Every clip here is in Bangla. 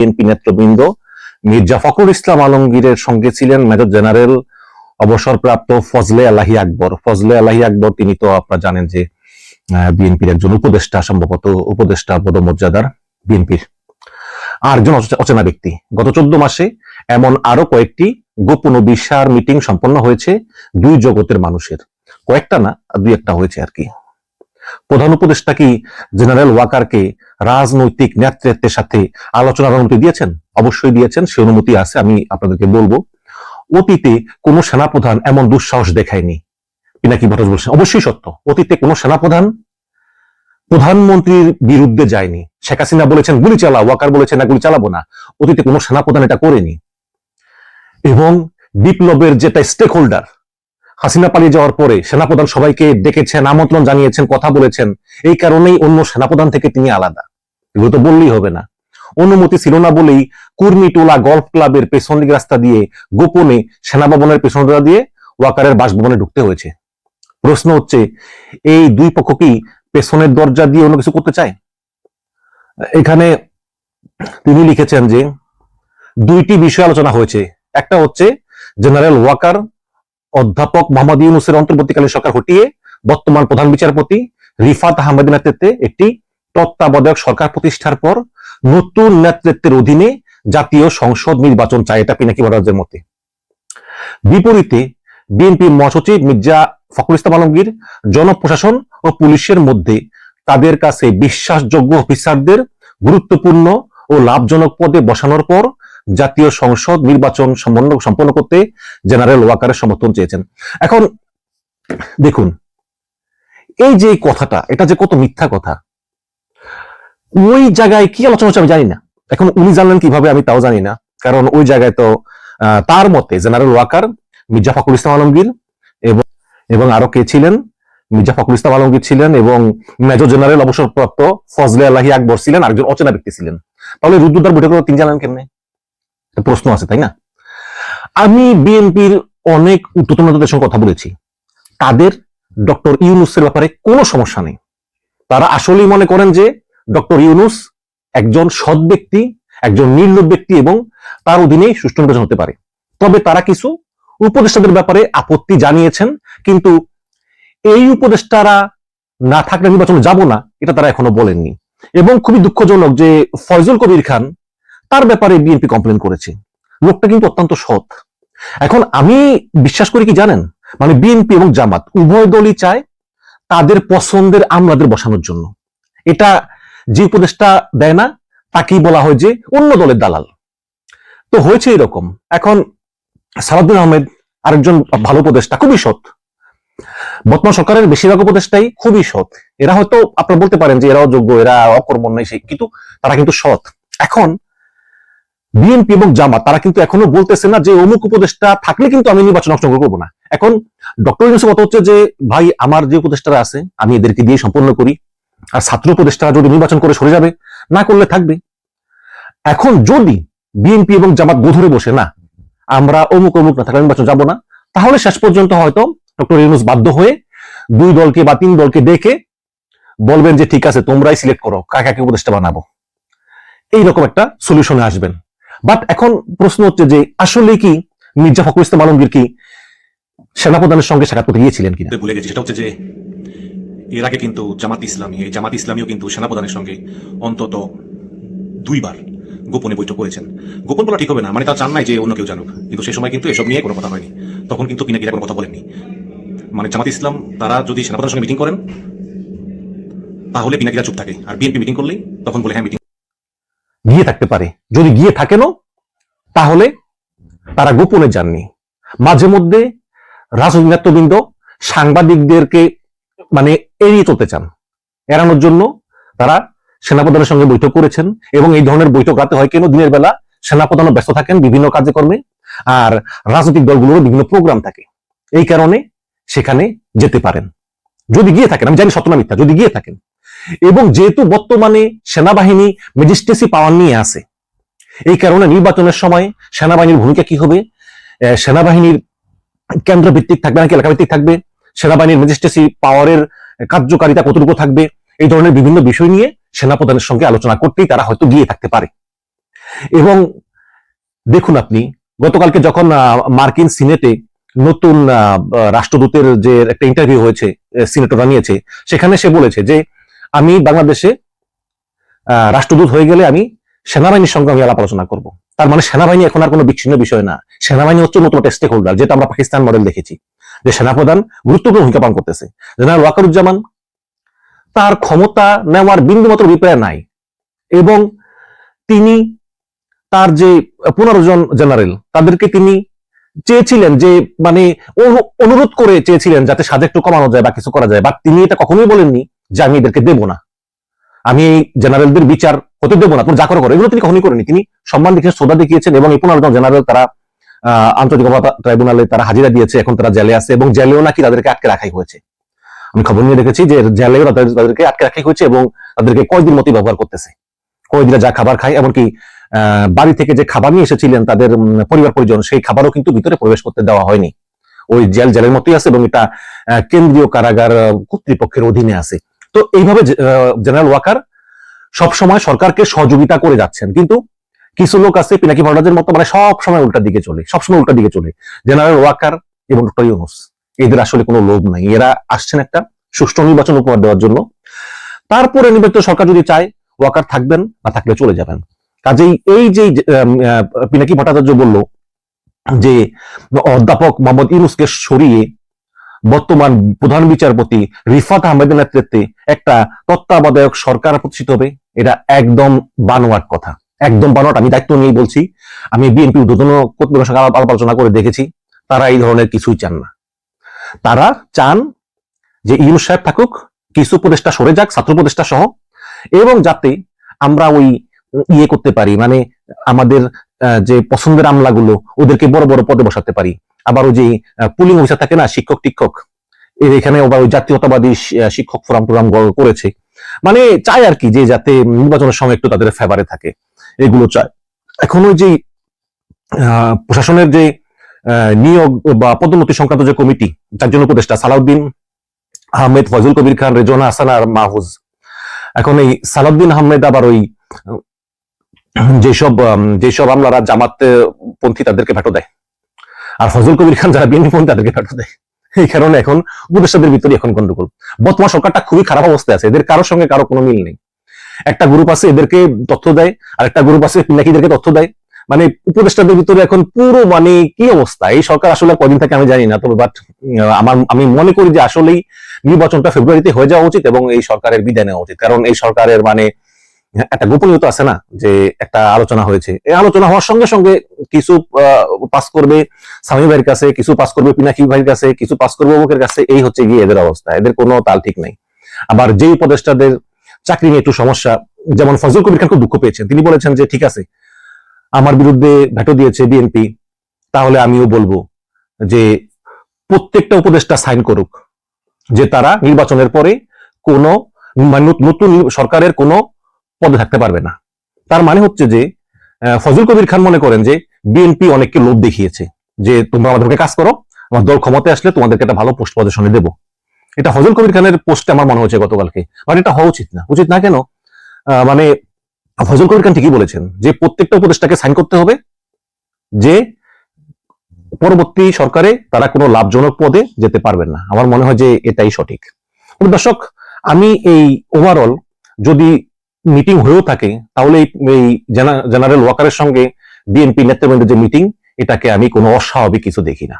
বিএনপি নেতৃবৃন্দ মির্জা ফখরুল ইসলাম আলমগীরের সঙ্গে ছিলেন মেজর জেনারেল অবসরপ্রাপ্ত ফজলে আলাহি আকবর। ফজলে আলাহি আকবর, তিনি তো আপনারা জানেন যে বিএনপির একজন উপদেষ্টা, সম্ভবত উপদেষ্টা পদমর্যাদার বিএনপির। আর একজন অচেনা ব্যক্তি। গত চোদ্দ মাসে এমন আরও কয়েকটি গোপন ও বিশার মিটিং সম্পন্ন হয়েছে, দুই জগতের মানুষের। কয়েকটা না, দুই একটা হয়েছে আর কি। প্রধান উপদেষ্টা কি জেনারেল ওয়াকারকে রাজনৈতিক নেতৃত্বের সাথে আলোচনার অনুমতি দিয়েছেন? অবশ্যই দিয়েছেন, সে অনুমতি আছে, আমি আপনাদেরকে বলব। অতীতে কোন সেনাপ্রধান এমন দুঃসাহস দেখায়নি। পিনাকি ভট্টাচার্য বলছেন? অবশ্যই সত্য। অতীতে কোন সেনাপ্রধান প্রধানমন্ত্রীর বিরুদ্ধে যায়নি। শেখ হাসিনা বলেছেন, গুলি চালা। ওয়াকার বলেছেন, না, গুলি চালাবো না। অতীতে কোন সেনাপ্রধান এটা করেনি। এবং বিপ্লবের যেটা স্টেক হোল্ডার হাসিনা পালিয়ে যাওয়ার পরে সেনাপ্রধান সবাইকে ডেকেছেন, আমন্ত্রণ জানিয়েছেন, কথা বলেছেন। এই কারণেই অন্য সেনাপ্রধান থেকে তিনি আলাদা। এগুলো তো বললেই হবে না। অনুমতি ছিল না বলেই কুর্মিটোলা গল্ফ ক্লাবের পেছন রাস্তা দিয়ে গোপনে সেনাভবনের পেছন দিয়ে ওয়াকারের বাসভবনে ঢুকতে হয়েছে। প্রশ্ন হচ্ছে, এই দুই পক্ষ কি পেছনের দরজা দিয়ে অন্য কিছু করতে চায়? এখানে তিনি লিখেছেন যে, দুইটি বিষয় আলোচনা হয়েছে। একটা হচ্ছে, জেনারেল ওয়াকার অধ্যাপক মোহাম্মদ ইউনুসের অন্তর্বর্তীকালীন সরকার হটিয়ে বর্তমান প্রধান বিচারপতি রিফাত আহমেদের নেতৃত্বে একটি তত্ত্বাবধায়ক সরকার প্রতিষ্ঠার পর নতুন নেতৃত্বের অধীনে জাতীয় সংসদ নির্বাচন চায় এটা পিনাকি মহারাজের মতে? বিপরীতে বিএনপি মহাসচিব মির্জা ফখরুল ইসলাম আলমগীর, জনপ্রশাসন ও পুলিশের মধ্যে তাদের কাছে বিশ্বাসযোগ্য অফিসারদের গুরুত্বপূর্ণ ও লাভজনক পদে বসানোর পর জাতীয় সংসদ নির্বাচন সম্পন্ন সম্পন্ন করতে জেনারেল ওয়াকারের সমর্থন চেয়েছেন। এখন দেখুন, এই যে কথাটা, এটা যে কত মিথ্যা কথা, ওই জায়গায় কি আলোচনা হচ্ছে আমি জানি না। এখন উনি জানলেন কীভাবে আমি তাও জানি না। কারণ ওই জায়গায় তো তার মতে জেনারেল ওয়াকার মির্জা ফখরুল ইসলাম আলমগীর এবং এবং আরও কে ছিলেন? মির্জা ফখরুল ইসলাম আলমগীর ছিলেন এবং মেজর জেনারেল অবসরপ্রাপ্ত ফজলে আল্লাহি আকবর ছিলেন, আরেকজন অচেনা ব্যক্তি ছিলেন। তাহলে রুদ্রদার বৈঠক তিনি জানেন কেমনে? প্রশ্ন আছে, তাই না? আমি বিএনপির অনেক নেতাদের সঙ্গে কথা বলেছি। তাদের ডক্টর ইউনুসের ব্যাপারে কোনো সমস্যা নেই। তারা আসলেই মনে করেন যে ডক্টর ইউনুস একজন সৎ ব্যক্তি, একজন নির্লোভ ব্যক্তি এবং তার অধীনেই সুষ্ঠু নির্বাচন হতে পারে। তবে তারা কিছু উপদেষ্টাদের ব্যাপারে আপত্তি জানিয়েছেন, কিন্তু এই উপদেষ্টারা না থাকলে নির্বাচনে যাব না, এটা তারা এখনও বলেননি। এবং খুবই দুঃখজনক যে ফয়জুল কবির খান তার ব্যাপারে বিএনপি কমপ্লেন করেছে। লোকটা কিন্তু অত্যন্ত সৎ। এখন আমি বিশ্বাস করি কি জানেন? মানে বিএনপি এবং জামাত উভয় দলই চায় তাদের পছন্দের আমলাদের বসানোর জন্য। এটা যে উপদেশটা দেয় না, তাকেই বলা হয় যে অন্য দলের দালাল। তো হয়েছে এরকম। এখন সালাউদ্দিন আহমেদ আরেকজন ভালো উপদেষ্টা, খুবই সৎ। বর্তমান সরকারের বেশিরভাগ উপদেষ্টাই খুবই সৎ। এরা হয়তো আপনারা বলতে পারেন যে এরাও যোগ্য, এরা অকর্মণ নাই সেই কিন্তু তারা কিন্তু সৎ। এখন বিএনপি এবং জামাত তারা কিন্তু এখনও বলতেছে না যে অমুক উপদেষ্টা থাকলে কিন্তু আমি নির্বাচন অংশগ্রহণ করব না। এখন ডক্টর কথা হচ্ছে যে, ভাই, আমার যে উপদেষ্টারা আছে, আমি এদেরকে দিয়ে সম্পন্ন করি। আর ছাত্র উপদেষ্টারা যদি নির্বাচন করে সরে যাবে, না করলে থাকবে। এখন যদি বিএনপি এবং জামাত গোধরে বসে, না, আমরা অমুক অমুক না থাকলে নির্বাচন যাব না, তাহলে শেষ পর্যন্ত হয়তো ডক্টর ইউনুস বাধ্য হয়ে দুই দলকে বা তিন দলকে ডেকে বলবেন যে, ঠিক আছে, তোমরাই সিলেক্ট করো কাকে উপদেষ্টা বানাবো। এইরকম একটা সলিউশনে আসবেন। বাট এখন প্রশ্ন হচ্ছে যে আসলে কি মির্জা ফখরুল ইসলাম আলমগীর কি সেনাপ্রধানের সঙ্গে সাক্ষাৎ করতে গিয়েছিলেন কিনা? ভুলে গেছি, সেটা হচ্ছে যে এর আগে কিন্তু জামাত ইসলামী, এই জামাত ইসলামীও কিন্তু সেনাপ্রধানের সঙ্গে অন্তত দুইবার গোপনে বৈঠক করেছেন। গোপন বলা ঠিক হবে না মানে তার চান নাই যে অন্য কেউ জানুক। কিন্তু সে সময় কিন্তু এসব নিয়ে কোনো কথা হয়নি। তখন কিন্তু পিনাকিরা কোনো কথা বলেননি। মানে জামাত ইসলাম, তারা যদি সেনাপ্রধানের সঙ্গে মিটিং করেন, তাহলে পিনাকিরা চুপ থাকে। আর বিএনপি মিটিং করলেই তখন বলে হ্যাঁ মিটিং গিয়ে থাকতে পারে। যদি গিয়ে থাকেনও, তাহলে তারা গোপনে যাননি। মাঝে মধ্যে রাজনৈতিক নেতৃবৃন্দ সাংবাদিকদেরকে মানে এড়িয়ে চলতে চান। এড়ানোর জন্য তারা সেনাপ্রধানের সঙ্গে বৈঠক করেছেন এবং এই ধরনের বৈঠক রাতে হয় কেন? দিনের বেলা সেনাপ্রধানও ব্যস্ত থাকেন বিভিন্ন কার্যক্রমে আর রাজনৈতিক দলগুলোরও বিভিন্ন প্রোগ্রাম থাকে। এই কারণে সেখানে যেতে পারেন। যদি গিয়ে থাকেন, আমি জানি সত্য মিথ্যা, যদি গিয়ে থাকেন এবং যেহেতু বর্তমানে সেনাবাহিনী ম্যাজিস্ট্রেসি পাওয়ার নিয়ে আছে এই কারণে নির্বাচনের সময় সেনাবাহিনীর ভূমিকা কি হবে? সেনাবাহিনীর কেন্দ্র ভিত্তিক থাকবে নাকি এলাকা ভিত্তিক থাকবে? সেনাবাহিনীর ম্যাজিস্ট্রেসি পাওয়ারের কার্যকারিতা কতটুকু থাকবে? এই ধরনের বিভিন্ন বিষয় নিয়ে সেনাপ্রধানের সঙ্গে আলোচনা করতেই তারা হয়তো গিয়ে থাকতে পারে। এবং দেখুন আপনি গতকালকে যখন মার্কিন সিনেটে নতুন রাষ্ট্রদূতের যে একটা ইন্টারভিউ হয়েছে আহ, সিনেটররা নিয়েছে সেখানে সে বলেছে যে আমি বাংলাদেশে রাষ্ট্রদূত হয়ে গেলে আমি সেনাবাহিনীর সঙ্গে আমি আলাপ আলোচনা করব। তার মানে সেনাবাহিনী এখন আর কোনো বিচ্ছিন্ন বিষয় না। সেনাবাহিনী হচ্ছে নতুন একটা স্টেক হোল্ডার যেটা আমরা পাকিস্তান মডেল দেখেছি। যে সেনাপ্রধান গুরুত্বপূর্ণ ভূমিকা পালন করতেছে। জেনারেল ওয়াকারুজ্জামান, তার ক্ষমতা নেওয়ার বিন্দুমাত্র অভিপ্রায় নাই। এবং তিনি তার যে পনেরো জন জেনারেল, তাদেরকে তিনি চেয়েছিলেন যে মানে অনু- অনুরোধ করে চেয়েছিলেন যাতে সাজা একটু কমানো যায় বা কিছু করা যায়। বা তিনি এটা কখনোই বলেননি। যে আমি এদেরকে দেব না। আমি এই জেনারেলদের বিচার হতে দেবো না। তুমি যা করো করো। এগুলো তিনি কখনোই করেনি তিনি সম্মান দেখিয়ে শ্রদ্ধা দেখিয়েছেন এবং এই পনেরো জন জেনারেল তারা আন্তর্জাতিক ট্রাইব্যুনালে তারা হাজিরা দিয়েছে। এখন তারা জেলে আছে এবং জেলেও নাকি তাদেরকে আটকে রাখাই হয়েছে। আমি খবর নিয়ে দেখেছি যে জেলেও তাদেরকে আটকে রাখাই হয়েছে এবং তাদেরকে কয়দিন মতো ব্যবহার করতেছে। কয়দিনে যা খাবার খায়, এমনকি বাড়ি থেকে যে খাবার নিয়ে এসেছিলেন তাদের পরিবার পরিজন, সেই খাবারও কিন্তু ভিতরে প্রবেশ করতে দেওয়া হয়নি। ওই জেল জেলের মতোই আছে এবং এটা কেন্দ্রীয় কারাগার কর্তৃপক্ষের অধীনে আছে। তো এইভাবে জেনারেল ওয়াকার সবসময় সরকারকে সহযোগিতা করে যাচ্ছেন। কিন্তু কিছু লোক আছে, পিনাকি ভট্টাচার্যের মতো মানে সব সময় উল্টা দিকে চলে, সবসময় উল্টা দিকে চলে। জেনারেল ওয়াকার এবং ডক্টর ইউনুস এদের আসলে কোনো লোভ নাই। এরা আসছেন একটা সুষ্ঠু নির্বাচন উপহার দেওয়ার জন্য। তারপরে নির্বাচিত সরকার যদি চায় ওয়াকার থাকবেন না থাকলে চলে যাবেন। কাজেই এই যে পিনাকি ভট্টাচার্য বলল যে, অধ্যাপক মোহাম্মদ ইউনুসকে সরিয়ে বর্তমান প্রধান বিচারপতি রিফাত আহমেদের নেতৃত্বে একটা তত্ত্বাবধায়ক সরকার প্রতিষ্ঠিত হবে। এটা একদম বানোয়াট কথা। একদম বানোয়াট, আমি দায়িত্ব নিয়েই বলছি। আমি বিএনপি উদ্বোধন কর্তৃপক্ষের সঙ্গে আলোচনা করে দেখেছি। তারা এই ধরনের কিছুই চান না। তারা চান যে ইউনুস সাহেব থাকুক, কিছু উপদেষ্টা সরে যাক, ছাত্র উপদেষ্টা সহ, এবং যাতে আমরা ওই ইয়ে করতে পারি মানে আমাদের যে পছন্দের আমলাগুলো, ওদেরকে বড় বড় পদে বসাতে পারি। আবার ওই যে পুলিং অফিসার থাকে না, শিক্ষক, টিক্ষক এখানে আবার ওই জাতীয়তাবাদী শিক্ষক ফোরাম টোরাম করেছে। মানে চায় আর কি যে যাতে নির্বাচনের সময় একটু তাদের ফেভারে থাকে, এগুলো চায়। এখন ওই যে প্রশাসনের যে নিয়োগ বা পদোন্নতি সংক্রান্ত যে কমিটি, যার জন্য উপদেষ্টা সালাউদ্দিন আহমেদ ফজল কবির খান, রেজওয়ানা হাসান আর মাহফুজ। এখন এই সালাউদ্দিন আহমেদ আবার ওই, যেসব যেসব আমলারা জামাত পন্থী তাদেরকে ভেটো দেয়। আর ফজল কবির খান যারা বিএনপি পন্থী তাদেরকে ভেটো দেয়। এই কারণে এখন উপদেষ্টাদের ভিতরে এখন গন্ডগোল। বর্তমান সরকারটা খুবই খারাপ অবস্থায় আছে। এদের কারোর সঙ্গে কারও কোনো মিল নেই। একটা গ্রুপ আছে, এদেরকে তথ্য দেয়, আর একটা গ্রুপ আছে পিনাকিদেরকে তথ্য দেয়। মানে উপদেষ্টাদের ভিতরে এখন পুরো মানে কি অবস্থা? এই সরকার আসলে কদিন থেকে আমি জানি না, তবে বাট আমার, আমি মনে করি যে আসলেই নির্বাচনটা ফেব্রুয়ারিতে হয়ে যাওয়া উচিত এবং এই সরকারের বিদায় নেওয়া উচিত। কারণ এই সরকারের মানে একটা গোপনীয়তা আছে না যে একটা আলোচনা হয়েছে। এই আলোচনা হওয়ার সঙ্গে সঙ্গে কিছু পাস করবে স্বামী ভাইয়ের কাছে, কিছু পাস করবে পিনাকি ভাইয়ের কাছে, কিছু পাস করবে অমুকের কাছে, এই হচ্ছে গিয়ে এদের অবস্থা। এদের কোনো তাল ঠিক নাই। আবার যেই উপদেষ্টাদের চাকরি নিয়ে একটু সমস্যা, যেমন ফজল কবির খান খুব দুঃখ পেয়েছেন। তিনি বলেছেন যে, ঠিক আছে, আমার বিরুদ্ধে ভেটো দিয়েছে বিএনপি তাহলে আমিও বলব যে প্রত্যেকটা উপদেষ্টা সাইন করুক, যে তারা নির্বাচনের পরে কোনো নতুন সরকারের কোনো পদে থাকতে পারবে না। তার মানে হচ্ছে যে ফজল কবির খান মনে করেন যে, বিএনপি অনেককে লোভ দেখিয়েছে যে, তোমরা আমাদেরকে কাজ করো, আমার দল ক্ষমতায় আসলে তোমাদেরকে একটা ভালো পোস্ট পজিশনে দেবো। এটা ফজল কবির খানের পোস্টে আমার মনে হচ্ছে গতকালকে। মানে এটা হওয়া উচিত না। উচিত না কেন? মানে ফজল কবির খান ঠিকই বলেছেন যে, প্রত্যেকটা উপদেষ্টাকে সাইন করতে হবে যে, পরবর্তী সরকারে তারা কোনো লাভজনক পদে যেতে পারবেন না। আমার মনে হয় যে, এটাই সঠিক। দর্শক, আমি এই ওভারঅল যদি মিটিং হয়েও থাকে, তাহলে এই- জেনারেল ওয়াকারের সঙ্গে বিএনপি নেতৃবৃন্দের যে মিটিং এটাকে আমি কোনো অস্বাভাবিক কিছু দেখি না।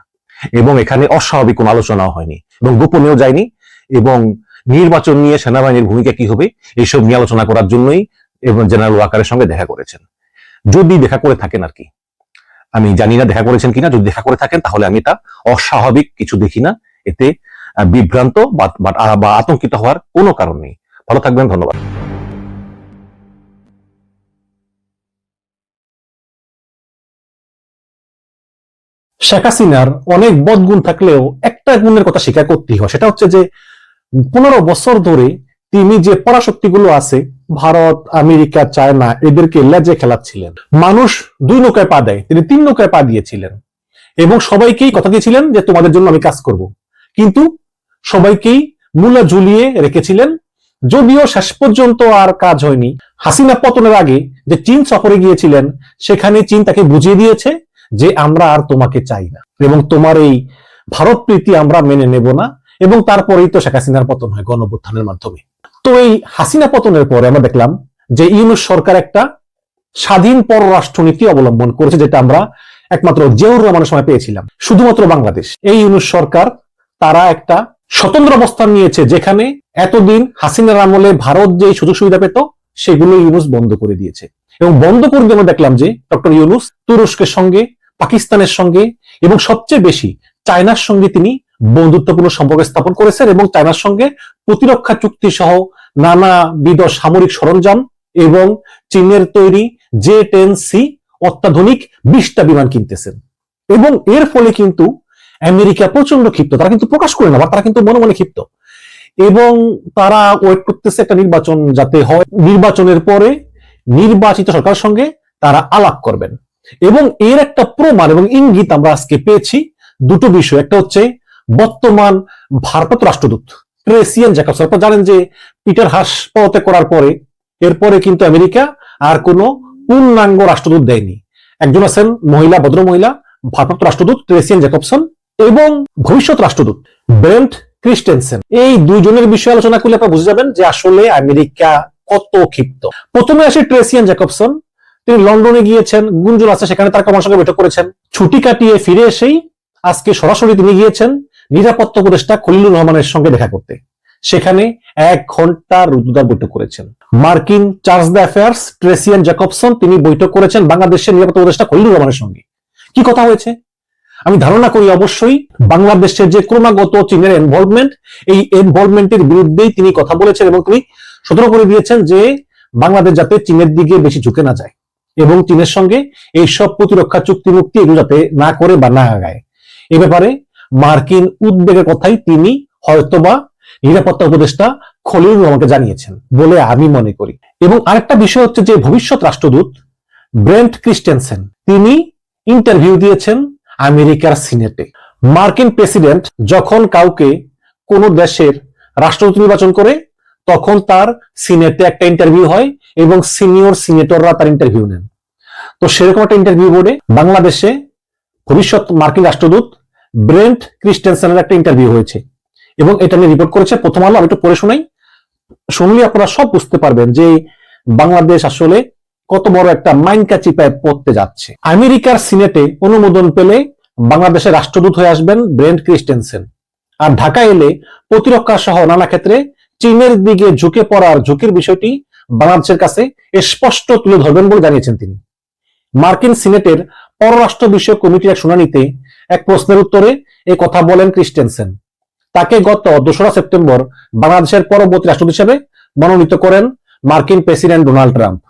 এবং এখানে অস্বাভাবিক কোনো আলোচনাও হয়নি, এবং গোপনেও যায়নি, এবং নির্বাচন নিয়ে সেনাবাহিনীর ভূমিকা কি হবে, এইসব নিয়ে আলোচনা করার জন্যই এবং জেনারেল ওয়াকারের সঙ্গে দেখা করেছেন। যদি দেখা করে থাকেন আর কি, আমি জানি না দেখা করেছেন কিনা, যদি দেখা করে থাকেন, তাহলে আমি তা অস্বাভাবিক কিছু দেখি না, এতে বিভ্রান্ত বা আতঙ্কিত হওয়ার কোনো কারণ নেই। ভালো থাকবেন, ধন্যবাদ। শেখ হাসিনার অনেক বদগুণ থাকলেও একটা গুণের কথা স্বীকার করতেই হয়। সেটা হচ্ছে যে পনেরো বছর ধরে তিনি যে পরাশক্তিগুলো আছে, ভারত, আমেরিকা, চায়না, এদেরকে লেজে খেলাচ্ছিলেন। মানুষ দুই নৌকায় পা দেয়, তিনি তিন নৌকায় পা দিয়েছিলেন। এবং সবাইকেই কথা দিয়েছিলেন যে তোমাদের জন্য আমি কাজ করব। কিন্তু সবাইকেই মূলা ঝুলিয়ে রেখেছিলেন। যদিও শেষ পর্যন্ত আর কাজ হয়নি। হাসিনা পতনের আগে যে চীন সফরে গিয়েছিলেন, সেখানে চীন তাকে বুঝিয়ে দিয়েছে যে আমরা আর তোমাকে চাই না। এবং তোমার এই ভারত প্রীতি আমরা মেনে নেব না, এবং তারপরেই তো শেখ হাসিনার পতন হয় গণঅভ্যুত্থানের মাধ্যমে। তো এই হাসিনা পতনের পরে আমরা দেখলাম যে ইউনুস সরকার একটা স্বাধীন পররাষ্ট্রনীতি অবলম্বন করেছে, যেটা আমরা একমাত্র জিয়াউর রহমানের সময় পেয়েছিলাম, শুধুমাত্র বাংলাদেশ। এই ইউনুস সরকার তারা একটা স্বতন্ত্র অবস্থান নিয়েছে, যেখানে এতদিন হাসিনার আমলে ভারত যে সুযোগ সুবিধা পেত সেগুলো ইউনুস বন্ধ করে দিয়েছে। এবং বন্ধ করে দিয়ে দেখলাম যে ডক্টর ইউনুস তুরস্কের সঙ্গে পাকিস্তানের সঙ্গে এবং সবচেয়ে বেশি চায়নার সঙ্গে তিনি বন্ধুত্বপূর্ণ সম্পর্ক স্থাপন করেছেন এবং চায়নার সঙ্গে প্রতিরক্ষা চুক্তি সহ নানাবিধ সামরিক সরঞ্জাম এবং চীনের তৈরি জে টেন সি অত্যাধুনিক বিশটা বিমান কিনতেছেন। এবং এর ফলে কিন্তু আমেরিকা প্রচণ্ড ক্ষিপ্ত। তারা কিন্তু প্রকাশ করে না তারা কিন্তু মনে মনে ক্ষিপ্ত। এবং তারা ওয়েট করতেছে একটা নির্বাচন যাতে হয়। নির্বাচনের পরে নির্বাচিত সরকারের সঙ্গে তারা আলাপ করবেন। এবং এর একটা প্রমাণ এবং ইঙ্গিত আমরা আজকে পেয়েছি দুটো বিষয়। একটা হচ্ছে বর্তমান ভারপ্রাপ্ত রাষ্ট্রদূত ট্রেসিয়ান জ্যাকবস। আপনারা জানেন যে পিটার হাস পদত্যাগ করার পরে, এরপরে কিন্তু আমেরিকা আর কোনো পূর্ণাঙ্গ রাষ্ট্রদূত দেয়নি। একজন আছেন মহিলা, ভদ্র মহিলা, ভারপ্রাপ্ত রাষ্ট্রদূত ট্রেসিয়ান জ্যাকবসন এবং ভবিষ্যৎ রাষ্ট্রদূত ব্রেন্ট ক্রিস্টেনসেন। এই দুইজনের বিষয়ে আলোচনা করলে আপনারা বুঝে যাবেন যে আসলে আমেরিকা কত ক্ষিপ্ত। প্রথমে আসে ট্রেসিয়ান জ্যাকবসন। তিনি লন্ডনে গিয়েছেন, গুঞ্জন আছে, সেখানে তার কমার সঙ্গে বৈঠক করেছেন। ছুটি কাটিয়ে ফিরে এসেই আজকে সরাসরি তিনি গিয়েছেন নিরাপত্তা উপদেষ্টা খলিলুর রহমানের সঙ্গে দেখা করতে। সেখানে এক ঘণ্টা রুদ্রদার বৈঠক করেছেন। মার্কিন charge the affairs, Tracey Ann Jacobson, তিনি বৈঠক করেছেন বাংলাদেশের নিরাপত্তা উপদেষ্টা খলিলুর রহমানের সঙ্গে। কি কথা হয়েছে? আমি ধারণা করি অবশ্যই বাংলাদেশের যে ক্রমাগত চীনের এনভলভমেন্ট এই ইনভলভমেন্টের বিরুদ্ধেই তিনি কথা বলেছেন এবং তিনি সতর্ক করে দিয়েছেন যে বাংলাদেশ যাতে চীনের দিকে বেশি ঝুঁকে না যায়। এবং চীনের সঙ্গে এই সব প্রতিরক্ষা চুক্তি মুক্তি এগুলো যাতে না করে বা না আগায়। এ ব্যাপারে মার্কিন উদ্বেগের কথাই তিনি হয়তোবা নিরাপত্তা উপদেষ্টা খলিল আমাকে জানিয়েছেন বলে আমি মনে করি। এবং আরেকটা বিষয় হচ্ছে যে ভবিষ্যৎ রাষ্ট্রদূত ব্রেন্ট ক্রিস্টেনসেন, তিনি ইন্টারভিউ দিয়েছেন আমেরিকার সিনেটে। মার্কিন প্রেসিডেন্ট যখন কাউকে কোন দেশের রাষ্ট্রদূত নির্বাচন করে তখন তার সিনেটে একটা ইন্টারভিউ হয় এবং সিনিয়র সিনেটররা তার ইন্টারভিউ নেন। তো সেরকম একটা ইন্টারভিউ বোর্ডে বাংলাদেশে ভবিষ্যৎ মার্কিন রাষ্ট্রদূত ব্রেন্ট ক্রিস্টেনসেনের একটা ইন্টারভিউ হয়েছে। এবং এটা নিয়ে রিপোর্ট করেছে। প্রথম আলো আমি একটু পড়ে শোনাই। শুনলে আপনারা সব বুঝতে পারবেন যে বাংলাদেশ আসলে কত বড় একটা মাইনকা চিপায় পড়তে যাচ্ছে। আমেরিকার সিনেটে অনুমোদন পেলে বাংলাদেশের রাষ্ট্রদূত হয়ে আসবেন ব্রেন্ট ক্রিস্টেনসেন। আর ঢাকা এলে প্রতিরক্ষা সহ নানা ক্ষেত্রে চীনের দিকে ঝুঁকে পড়ার ঝুঁকির বিষয়টি বাংলাদেশের কাছে স্পষ্ট তুলে ধরবেন বলে জানিয়েছেন তিনি। মার্কিন সিনেটের পররাষ্ট্র বিষয়ক কমিটির এক শুনানিতে এক প্রশ্নের উত্তরে এই কথা বলেন ক্রিস্টেনসেন। তাকে গত দোসরা সেপ্টেম্বর বাংলাদেশের পরবর্তী রাষ্ট্রদূত হিসেবে মনোনীত করেন মার্কিন প্রেসিডেন্ট ডোনাল্ড ট্রাম্প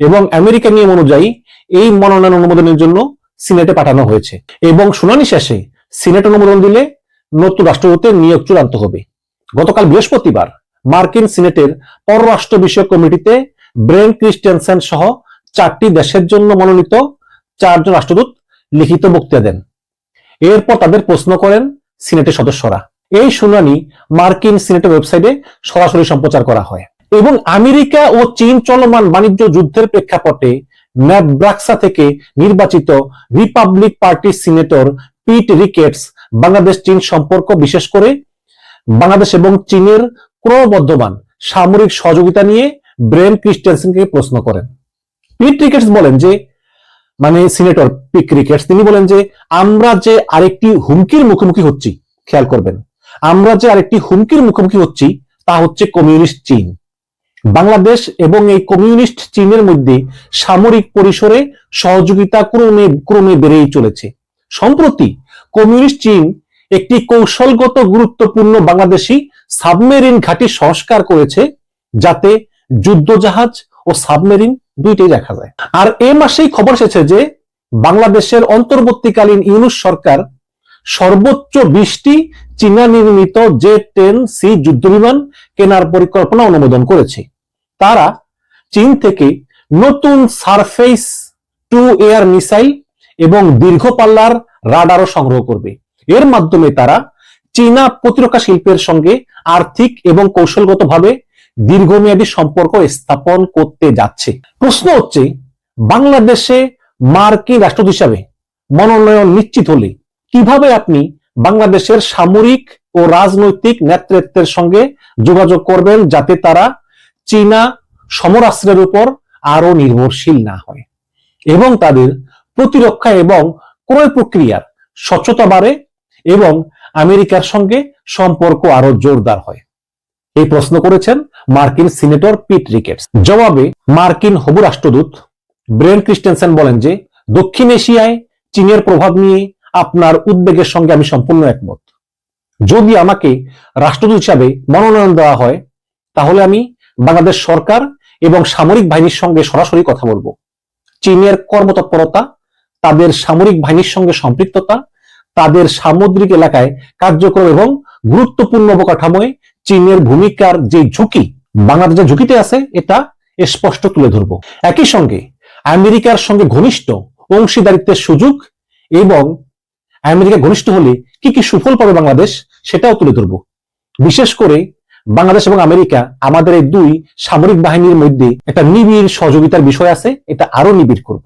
এবং আমেরিকা নিয়ম অনুযায়ী এই মনোনয়ন অনুমোদনের জন্য সিনেটে পাঠানো হয়েছে এবং শুনানি শেষে সিনেট অনুমোদন দিলে নতুন রাষ্ট্রদূতের নিয়োগ চূড়ান্ত হবে। গতকাল বৃহস্পতিবার মার্কিন সিনেটের পররাষ্ট্র বিষয়ক কমিটিতে ব্রেন ক্রিস্টেনসেন সহ চারটি দেশের জন্য মনোনীত চারজন রাষ্ট্রদূত লিখিত বক্তৃতা দেন। এরপর তাদের প্রশ্ন করেন সিনেটের সদস্যরা। এই শুনানি মার্কিন সিনেটের ওয়েবসাইটে সরাসরি সম্প্রচার করা হয়। এবং আমেরিকা ও চীন চলমান বাণিজ্য যুদ্ধের প্রেক্ষাপটে ন্যাব্রাক্সা থেকে নির্বাচিত রিপাবলিক পার্টির সিনেটর পিট রিকেটস বাংলাদেশ চীন সম্পর্ক বিশেষ করে বাংলাদেশ এবং চীনের ক্রমবর্ধমান সামরিক সহযোগিতা নিয়ে ব্রেন ক্রিস্টেনসেনকে প্রশ্ন করেন। পিট রিকেটস বলেন যে মানে সিনেটর পিক রিকেটস, তিনি বলেন যে, আমরা যে আরেকটি হুমকির মুখোমুখি হচ্ছি, খেয়াল করবেন, আমরা যে আরেকটি হুমকির মুখোমুখি হচ্ছি, তা হচ্ছে কমিউনিস্ট চীন। বাংলাদেশ এবং এই কমিউনিস্ট চীনের মধ্যে সামরিক পরিসরে সহযোগিতা ক্রমে ক্রমে বেড়েই চলেছে। সম্প্রতি কমিউনিস্ট চীন একটি কৌশলগত গুরুত্বপূর্ণ বাংলাদেশি সাবমেরিন ঘাঁটি সংস্কার করেছে যাতে যুদ্ধজাহাজ ও সাবমেরিন দুইটাই দেখা যায়। আর এ মাসেই খবর এসেছে যে বাংলাদেশের অন্তর্বর্তীকালীন ইউনুস সরকার সর্বোচ্চ বিশটি চীনা নির্মিত জে টেন সি যুদ্ধবিমান কেনার পরিকল্পনা অনুমোদন করেছে। তারা চীন থেকে নতুন সারফেস টু এয়ার মিসাইল এবং দীর্ঘ পাল্লার রাডারও সংগ্রহ করবে। এর মাধ্যমে তারা চীনা প্রতিরক্ষা শিল্পের সঙ্গে আর্থিক এবং কৌশলগতভাবে দীর্ঘমেয়াদী সম্পর্ক স্থাপন করতে যাচ্ছে। প্রশ্ন হচ্ছে, বাংলাদেশে মার্কিন রাষ্ট্রদূত হিসাবে মনোনয়ন নিশ্চিত হলে কীভাবে আপনি বাংলাদেশের সামরিক ও রাজনৈতিক নেতৃত্বের সঙ্গে যোগাযোগ করবেন যাতে তারা চীনা সমরাস্ত্রের উপর আরও নির্ভরশীল না হয়? এবং তাদের প্রতিরক্ষা এবং ক্রয় প্রক্রিয়ার স্বচ্ছতা বাড়ে এবং আমেরিকার সঙ্গে সম্পর্ক আরও জোরদার হয়। এই প্রশ্ন করেছেন মার্কিন সিনেটর পিট রিকেটস। জবাবে মার্কিন হবু রাষ্ট্রদূত ব্রেন ক্রিস্টেনসেন বলেন যে, দক্ষিণ এশিয়ায় চীনের প্রভাব নিয়ে আপনার উদ্বেগের সঙ্গে আমি সম্পূর্ণ একমত। যদি আমাকে রাষ্ট্রদূত হিসাবে মনোনয়ন দেওয়া হয়, তাহলে আমি বাংলাদেশ সরকার এবং সামরিক বাহিনীর সঙ্গে সরাসরি কথা বলব। চীনের কর্মতৎপরতা, তাদের সামরিক বাহিনীর সঙ্গে সম্পৃক্ততা তাদের সামুদ্রিক এলাকায় কার্যক্রম এবং গুরুত্বপূর্ণ অবকাঠামোয় চীনের ভূমিকার যে ঝুঁকি বাংলাদেশ যে ঝুঁকিতে আছে, এটা স্পষ্ট তুলে ধরবো। একই সঙ্গে আমেরিকার সঙ্গে ঘনিষ্ঠ অংশীদারিত্বের সুযোগ এবং আমেরিকা ঘনিষ্ঠ হলে কি কি সুফল পাবে বাংলাদেশ, সেটাও তুলে ধরবো। বিশেষ করে বাংলাদেশ এবং আমেরিকা আমাদের এই দুই সামরিক বাহিনীর মধ্যে একটা নিবিড় সহযোগিতার বিষয় আছে, এটা আরও নিবিড় করব।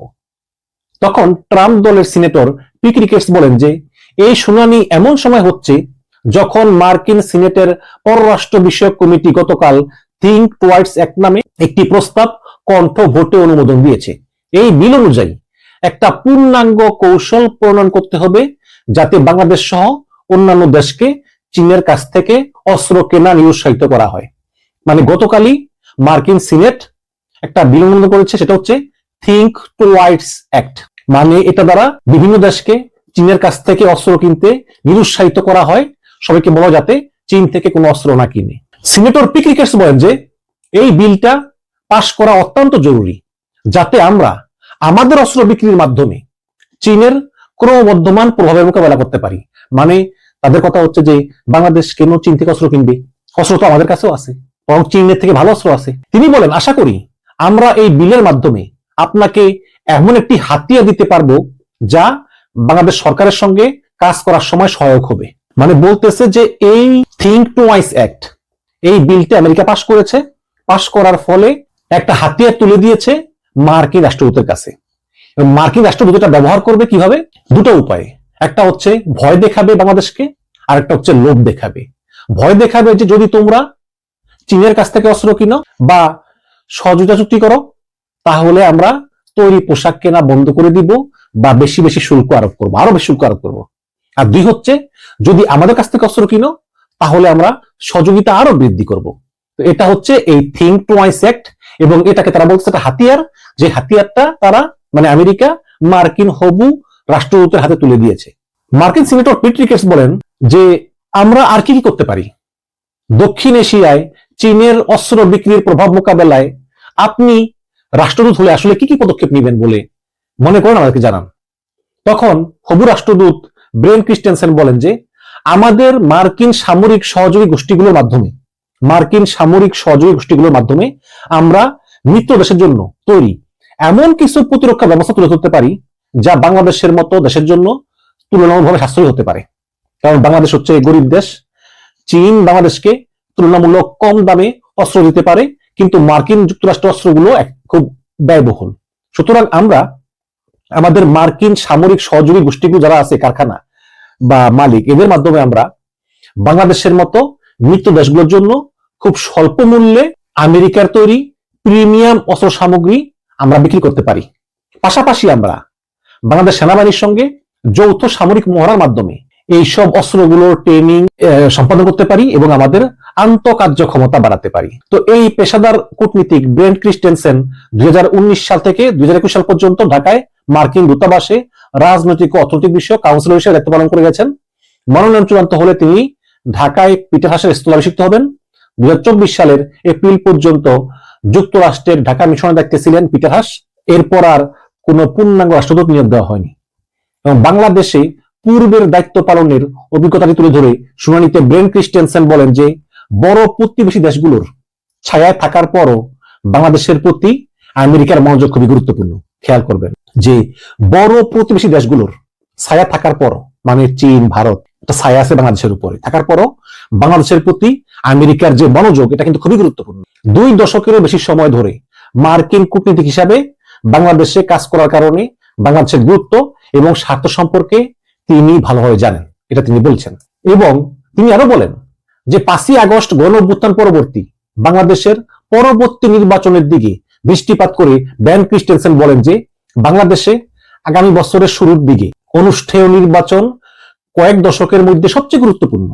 তখন ট্রাম্প দলের সিনেটর পিক রিকেটস বলেন যে এই শুনানি এমন সময় হচ্ছে যখন মার্কিন সিনেটের পররাষ্ট্র বিষয়ক কমিটি গতকাল থিঙ্ক টুয়ার্ডস অ্যাক্ট নামে একটি প্রস্তাব কণ্ঠ ভোটে অনুমোদন দিয়েছে। এই বিল অনুযায়ী একটা পূর্ণাঙ্গ কৌশল প্রণয়ন করতে হবে যাতে বাংলাদেশ সহ অন্যান্য দেশকে চীনের কাছ থেকে অস্ত্র কেনা নিরুৎসাহিত করা হয়। মানে গতকালই মার্কিন সিনেট একটা বিল অনুমোদন করেছে, সেটা হচ্ছে থিঙ্ক টুয়ার্ডস অ্যাক্ট। মানে এটা দ্বারা বিভিন্ন দেশকে চীনের কাছ থেকে অস্ত্র কিনতে নিরুৎসাহিত করা হয়। সবাইকে বলা যাতে চীন থেকে কোনো অস্ত্র না কিনে। সিনেটর পিক্রিকেটস বলেন যে, এই বিলটা পাশ করা অত্যন্ত জরুরি, যাতে আমরা আমাদের অস্ত্র বিক্রির মাধ্যমে চীনের ক্রমবর্ধমান প্রভাবের মোকাবেলা করতে পারি। মানে তাদের কথা হচ্ছে যে, বাংলাদেশ কেন চীন থেকে অস্ত্র কিনবে? অস্ত্র তো আমাদের কাছেও আছে, বরং চীনের থেকে ভালো অস্ত্র আছে। তিনি বলেন, আশা করি আমরা এই বিলের মাধ্যমে আপনাকে এমন একটি হাতিয়ার দিতে পারব যা বাংলাদেশ সরকারের সঙ্গে কাজ করার সময় সহায়ক হবে। মানে বলতেছে যে এই থিঙ্ক টু ওয়াইস অ্যাক্ট এই বিলটা আমেরিকা পাশ করেছে। পাশ করার ফলে একটা হাতিয়ার তুলে দিয়েছে মার্কিন রাষ্ট্রদূতের কাছে। মার্কিন রাষ্ট্রদূত এটা ব্যবহার করবে কীভাবে? দুটো উপায়ে। একটা হচ্ছে ভয় দেখাবে বাংলাদেশকে আর একটা হচ্ছে লোভ দেখাবে। ভয় দেখাবে যে যদি তোমরা চীনের কাছ থেকে অস্ত্র কিনো বা সহযোগিতা চুক্তি করো, তাহলে আমরা তৈরি পোশাক কেনা বন্ধ করে দিব বা বেশি বেশি শুল্ক আরোপ করব, আরও বেশি শুল্ক আরোপ করব। আর দুই হচ্ছে, যদি আমাদের কাছ থেকে অস্ত্র কিনো, তাহলে আমরা সহযোগিতা আরও বৃদ্ধি করব। তো এটা হচ্ছে এই থিঙ্ক টুয়াইস অ্যাক্ট এবং এটাকে তারা বলছে একটা হাতিয়ার, যে হাতিয়ারটা তারা মানে আমেরিকা মার্কিন হবু রাষ্ট্রদূতের হাতে তুলে দিয়েছে। মার্কিন সিনেটর পিট্রিকেটস বলেন যে, আমরা আর কি কি করতে পারি? দক্ষিণ এশিয়ায় চীনের অস্ত্র বিক্রির প্রভাব মোকাবেলায় আপনি রাষ্ট্রদূত হলে আসলে কি কি পদক্ষেপ নেবেন বলে মনে করেন আমাদেরকে জানান। তখন হবু রাষ্ট্রদূত ব্রেন ক্রিস্টেনসেন বলেন যে, আমাদের মার্কিন সামরিক সহযোগী গোষ্ঠীগুলোর মাধ্যমে, মার্কিন সামরিক সহযোগী গোষ্ঠীগুলোর মাধ্যমে আমরা মিত্র দেশের জন্য তৈরি এমন কিছু প্রতিরক্ষা ব্যবস্থা তুলে ধরতে পারি যা বাংলাদেশের মতো দেশের জন্য তুলনামূলকভাবে সাশ্রয়ী হতে পারে। কারণ বাংলাদেশ হচ্ছে গরিব দেশ, চীন বাংলাদেশকে তুলনামূলক কম দামে অস্ত্র দিতে পারে, কিন্তু মার্কিন যুক্তরাষ্ট্র অস্ত্রগুলো এক- খুব ব্যয়বহুল। সুতরাং আমরা আমাদের মার্কিন সামরিক সহযোগী গোষ্ঠীগুলো যারা আছে, কারখানা বা মালিক, এদের মাধ্যমে আমরা বাংলাদেশের মতো মৃত্যু দেশগুলোর জন্য খুব স্বল্প মূল্যে আমেরিকার তৈরি প্রিমিয়াম অস্ত্র সামগ্রী আমরা বিক্রি করতে পারি। পাশাপাশি আমরা বাংলাদেশ সেনাবাহিনীর সঙ্গে যৌথ সামরিক মহড়ার মাধ্যমে এই সব অস্ত্রগুলোর ট্রেনিং সম্পাদন করতে পারি এবং আমাদের আন্তঃকার্য ক্ষমতা বাড়াতে পারি। তো এই পেশাদার কূটনীতিক ব্রেন্ট ক্রিস্টেনসেন দুই সাল থেকে দুই সাল পর্যন্ত ঢাকায় মার্কিন দূতাবাসে রাজনৈতিক ও অর্থনৈতিক বিষয় কাউন্সিলর হিসেবে দায়িত্ব পালন করে গেছেন। মনোনয়ন চূড়ান্ত হলে তিনি ঢাকায় পিটার হাসের স্থলাভিষিক্ত হবেন। দুই হাজার চব্বিশ সালের এপ্রিল পর্যন্ত যুক্তরাষ্ট্রের ঢাকা মিশনের দায়িত্বে ছিলেন পিটার হাস। এরপর আর কোন পূর্ণাঙ্গ রাষ্ট্রদূত নিয়োগ দেওয়া হয়নি। এবং বাংলাদেশে পূর্বের দায়িত্ব পালনের অভিজ্ঞতাটি তুলে ধরে শুনানিতে ব্রেন ক্রিস্টেনসেন বলেন যে, বড় প্রতিবেশী দেশগুলোর ছায়ায় থাকার পরও বাংলাদেশের প্রতি আমেরিকার মনোযোগ খুবই গুরুত্বপূর্ণ। খেয়াল করবেন যে, বড় প্রতিবেশী দেশগুলোর ছায়া থাকার পরও মানে চীন, ভারত, একটা ছায়া আছে বাংলাদেশের উপরে, থাকার পরও বাংলাদেশের প্রতি আমেরিকার যে মনোযোগ, এটা কিন্তু খুবই গুরুত্বপূর্ণ। দুই দশকেরও বেশি সময় ধরে মার্কিন কূটনীতিক হিসাবে বাংলাদেশে কাজ করার কারণে বাংলাদেশের গুরুত্ব এবং স্বার্থ সম্পর্কে তিনি ভালোভাবে জানেন, এটা তিনি বলছেন। এবং তিনি আরও বলেন যে পাঁচই আগস্ট গণ অভ্যুত্থান পরবর্তী বাংলাদেশের পরবর্তী নির্বাচনের দিকে দৃষ্টিপাত করে ব্যান ক্রিস্টেনসেন বলেন যে, বাংলাদেশে আগামী বছরের শুরুর দিকে অনুষ্ঠেয় নির্বাচন কয়েক দশকের মধ্যে সবচেয়ে গুরুত্বপূর্ণ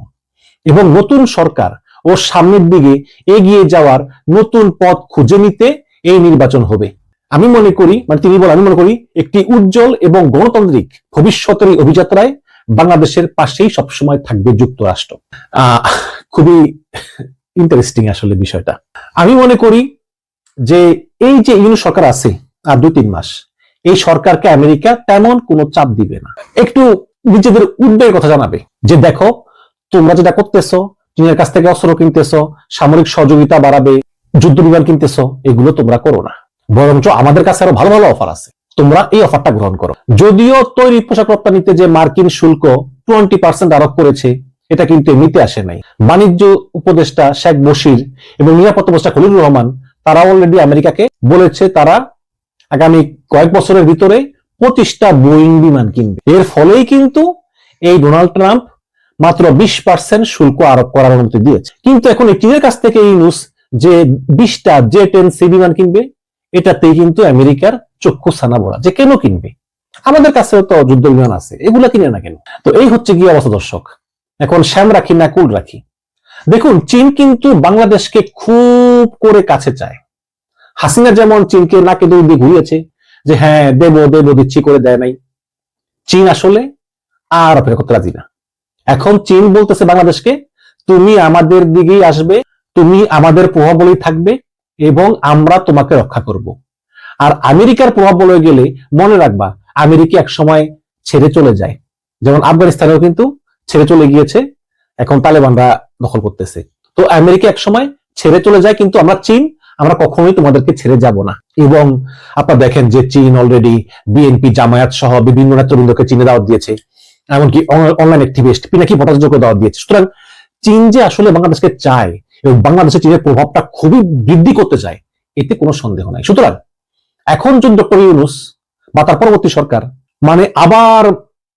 এবং নতুন সরকার ও সামনের দিকে এগিয়ে যাওয়ার নতুন পথ খুঁজে নিতে এই নির্বাচন হবে। আমি মনে করি মানে তিনি বলেন, আমি মনে করি একটি উজ্জ্বল এবং গণতান্ত্রিক ভবিষ্যতের এই অভিযাত্রায় বাংলাদেশের পাশেই সবসময় থাকবে যুক্তরাষ্ট্র। খুবই ইন্টারেস্টিং আসলে বিষয়টা। আমি মনে করি যে এই যে ইউনি সরকার আছে, আর দুই তিন মাস, এই সরকারকে আমেরিকা তেমন কোনো চাপ দিবে না। একটু নিজেদের উদ্বেগের কথা জানাবে যে, দেখো, তোমরা যেটা করতেছো চীনের কাছ থেকে অস্ত্র কিনতেছো, সামরিক সহযোগিতা বাড়াবে যুদ্ধ বিমান কিনতেছো, এগুলো তোমরা করো না। বরঞ্চ আমাদের কাছে আরও ভালো ভালো অফার আছে। তোমরা এই অফারটা গ্রহণ করো। যদিও তৈরি পোশাক রপ্তানিতে যে মার্কিন শুল্ক টোয়েন্টি পার্সেন্ট আরোপ করেছে, এটা কিন্তু এমনিতে আসে নাই। বাণিজ্য উপদেষ্টা শেখ বশির এবং নিরাপত্তা উপদেষ্টা খলিলুর রহমান, তারা অলরেডি আমেরিকাকে বলেছে তারা আগামী কয়েক বছরের ভিতরে পঁচিশটা বোয়িং বিমান কিনবে। এর ফলেই কিন্তু এই ডোনাল্ড ট্রাম্প মাত্র বিশ পার্সেন্ট শুল্ক আরোপ করার অনুমতি দিয়েছে। কিন্তু এখন চীনের কাছ থেকে এই নিউজ যে বিশটা জে টেন সি বিমান কিনবে এটাতেই কিন্তু আমেরিকার চক্ষু ছানা বড়া যে কেন কিনবে? আমাদের কাছেও তো যুদ্ধ বিমান আছে, এগুলা কিনে না কেন? তো এই হচ্ছে গিয়ে অবস্থা দর্শক। এখন শ্যাম রাখি না কুল রাখি? দেখুন, চীন কিন্তু বাংলাদেশকে খুব করে কাছে চায়। হাসিনা যেমন চীনকে নাকে দৌড় দিয়ে ঘুরিয়েছে যে হ্যাঁ দেব দেব, দিচ্ছি, করে দেয় নাই। চীন আসলে আর অপেক্ষা করতে রাজি না। এখন চীন বলতেছে বাংলাদেশকে, তুমি আমাদের দিকেই আসবে, তুমি আমাদের প্রভাব বলেই থাকবে এবং আমরা তোমাকে রক্ষা করব। আর আমেরিকার প্রভাব বলে গেলে মনে রাখবা, আমেরিকা এক সময় ছেড়ে চলে যায়। যেমন আফগানিস্তানেও কিন্তু ছেড়ে চলে গিয়েছে, এখন তালেবানরা দখল করতেছে। তো আমেরিকা এক সময় ছেড়ে চলে যায়, কিন্তু আমরা চীন, আমরা কখনোই তোমাদেরকে ছেড়ে যাব না। এবং আপনারা দেখেন যে চীন অলরেডি বিএনপি জামায়াত সহ বিভিন্ন নেতৃবৃন্দকে চীনে দাওয়াত দিয়েছে, এমনকি অনলাইন অ্যাক্টিভিস্ট পিনাকি ভট্টাচার্যকে দাওয়াত দিয়েছে। সুতরাং চীন যে আসলে বাংলাদেশকে চায় এবং বাংলাদেশে চীনের প্রভাবটা খুবই বৃদ্ধি করতে চায়, এতে কোনো সন্দেহ নাই। সুতরাং এখন যদি ডক্টর ইউনুস বা তার পরবর্তী সরকার মানে আবার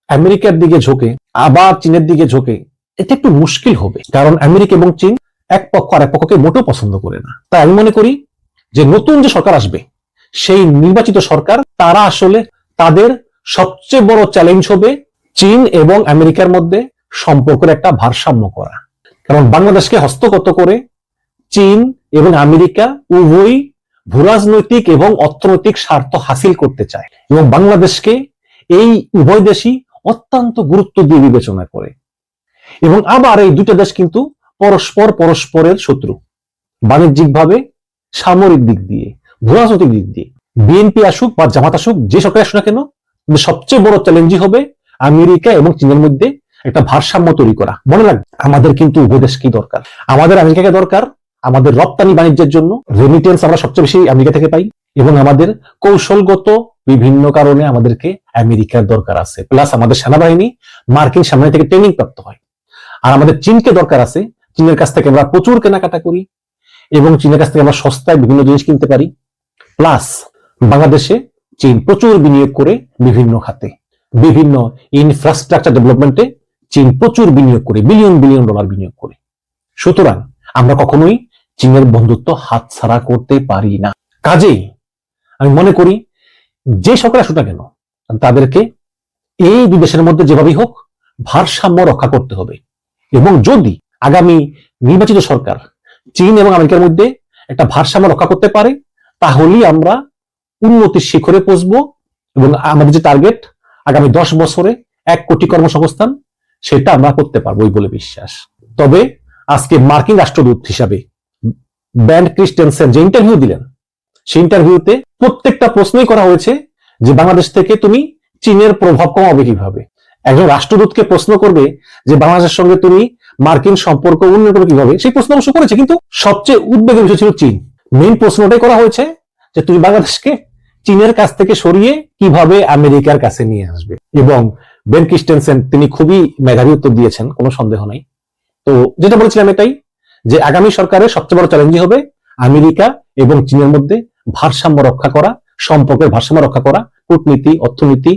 আমেরিকার দিকে ঝোঁকে, আবার চীনের দিকে ঝোঁকে এটা একটু মুশকিল হবে। কারণ আমেরিকা এবং চীন এক পক্ষ আর এক পক্ষকে মোটেও পছন্দ করে না। তাই আমি মনে করি যে নতুন যে সরকার আসবে, সেই নির্বাচিত সরকার, তারা আসলে তাদের সবচেয়ে বড় চ্যালেঞ্জ হবে চীন এবং আমেরিকার মধ্যে সম্পর্কের একটা ভারসাম্য করা। কারণ বাংলাদেশকে হস্তগত করে চীন এবং আমেরিকা উভয়ই ভূরাজনৈতিক এবং অর্থনৈতিক স্বার্থ হাসিল করতে চায় এবং বাংলাদেশকে এই উভয় দেশই অত্যন্ত গুরুত্ব দিয়ে বিবেচনা করে। এবং আবার এই দুটো দেশ কিন্তু পরস্পর পরস্পরের শত্রু। বাণিজ্যিকভাবে, সামরিক দিক দিয়ে, ভূরাজনৈতিক দিক দিয়ে। বিএনপি আসুক বা জামাত আসুক, যে সরকার আসুক না কেন সবচেয়ে বড় চ্যালেঞ্জই হবে আমেরিকা এবং চীনের মধ্যে একটা ভারসাম্য তৈরি করা। মনে রাখবে আমাদের কিন্তু উভয় কি দরকার? আমাদের আমেরিকাকে দরকার আমাদের রপ্তানি বাণিজ্যের জন্য রেমিটেন্স আমরা সবচেয়ে বেশি আমেরিকা থেকে পাই, এবং আমাদের কৌশলগত বিভিন্ন কারণে আমাদেরকে আমেরিকার দরকার আছে। প্লাস আমাদের সেনাবাহিনী, মার্কিন সেনাবাহিনী থেকে ট্রেনিং প্রাপ্ত হয়। আর আমাদের চীনকে দরকার আছে, চীনের কাছ থেকে আমরা প্রচুর কেনাকাটা করি, এবং চীনের কাছ থেকে আমরা সস্তায় বিভিন্ন জিনিস কিনতে পারি। প্লাস বাংলাদেশে চীন প্রচুর বিনিয়োগ করে বিভিন্ন খাতে, বিভিন্ন ইনফ্রাস্ট্রাকচার ডেভেলপমেন্টে চীন প্রচুর বিনিয়োগ করে, বিলিয়ন বিলিয়ন ডলার বিনিয়োগ করে। সুতরাং আমরা কখনোই চীনের বন্ধুত্ব হাতছাড়া করতে পারি না। কাজেই আমি মনে করি যে সরকার আসুক না কেন, তাদেরকে এই দুই দেশের মধ্যে যেভাবেই হোক ভারসাম্য রক্ষা করতে হবে। এবং যদি আগামী নির্বাচিত সরকার চীন এবং আমেরিকার মধ্যে একটা ভারসাম্য রক্ষা করতে পারে, তাহলেই আমরা উন্নতির শিখরে পৌঁছব এবং আমাদের যে টার্গেট আগামী দশ বছরে এক কোটি কর্মসংস্থান সেটা আমরা করতে পারব বলে বিশ্বাস। তবে আজকে মার্কিন রাষ্ট্রদূত হিসাবে ব্যান্ড ক্রিস্টেনসেন যে ইন্টারভিউ দিলেন, সেই ইন্টারভিউতে প্রত্যেকটা প্রশ্নই করা হয়েছে যে বাংলাদেশ থেকে তুমি চীনের প্রভাব কমাবে কীভাবে। একজন রাষ্ট্রদূতকে প্রশ্ন করবে যে বাংলাদেশের সঙ্গে তুমি মার্কিন সম্পর্ক উন্নয়ন করবে কীভাবে, সেই প্রশ্ন অবশ্য করেছে, কিন্তু সবচেয়ে উদ্বেগের বিষয় ছিল চীন। মেইন প্রশ্নটাই করা হয়েছে যে তুমি বাংলাদেশকে চীনের কাছ থেকে সরিয়ে কীভাবে আমেরিকার কাছে নিয়ে আসবে। এবং বেন ক্রিস্টেনসেন তিনি খুবই মেধাবী উত্তর দিয়েছেন, কোনো সন্দেহ নাই। তো যেটা বলেছিলাম এটাই, যে আগামী সরকারের সবচেয়ে বড় চ্যালেঞ্জই হবে আমেরিকা এবং চীনের মধ্যে ভারসাম্য রক্ষা করা, সম্পর্কের ভারসাম্য রক্ষা করা, কূটনীতি, অর্থনীতি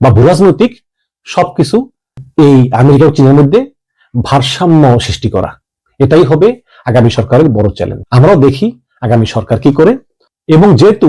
বা ভূরাজনৈতিক সবকিছু এই আমেরিকা ও চীনের মধ্যে ভারসাম্য সৃষ্টি করা। এটাই হবে আগামী সরকারের বড় চ্যালেঞ্জ আমরাও দেখি আগামী সরকার কি করে। এবং যেহেতু